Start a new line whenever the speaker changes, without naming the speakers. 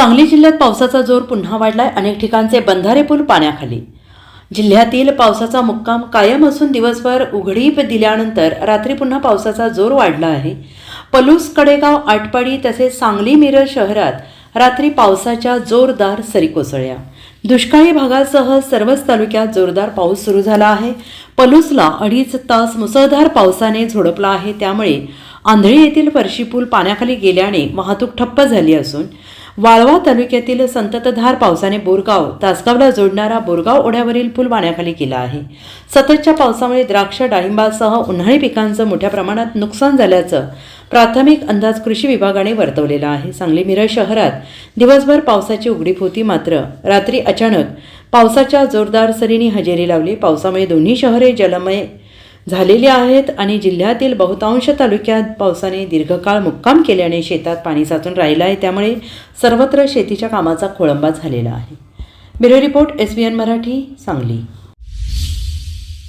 सांगली जिल्ह्यात पावसाचा जोर पुन्हा वाढलाय. अनेक ठिकाणचे बंधारे पूल पाण्याखाली. जिल्ह्यातील पावसाचा मुक्काम कायम असून दिवसभर उघडीप दिल्यानंतर रात्री पुन्हा पावसाचा जोर वाढला आहे. पलूस कडेगाव आटपाडी तसेच सांगली मिरज शहरात रात्री पावसाच्या जोरदार सरी कोसळल्या दुष्काळी भागासह सर्वच तालुक्यात जोरदार पाऊस सुरू झाला आहे. पलूसला अडीच तास मुसळधार पावसाने झोडपला आहे. त्यामुळे आंधळी येथील फरशी पूल पाण्याखाली गेल्याने वाहतूक ठप्प झाली असून वाळवा तालुक्यातील संततधार पावसाने बोरगाव तासगावला जोडणारा बोरगाव ओढ्यावरील पूल पाण्याखाली गेला आहे. सततच्या पावसामुळे द्राक्ष डाळिंबासह उन्हाळी पिकांचं मोठ्या प्रमाणात नुकसान झाल्याचं प्राथमिक अंदाज कृषी विभागाने वर्तवलेला आहे. सांगली मिरज शहरात दिवसभर पावसाची उघडीप होती मात्र रात्री अचानक पावसाच्या जोरदार सरींनी हजेरी लावली. पावसामुळे दोन्ही शहरे जलमय झालेली आहेत आणि जिल्ह्यातील बहुतांश तालुक्यात पावसाने दीर्घकाळ मुक्काम केल्याने शेतात पाणी साचून राहिलं आहे. त्यामुळे सर्वत्र शेतीच्या कामाचा खोळंबा झालेला आहे. Bureau report S B N Marathi Sangli.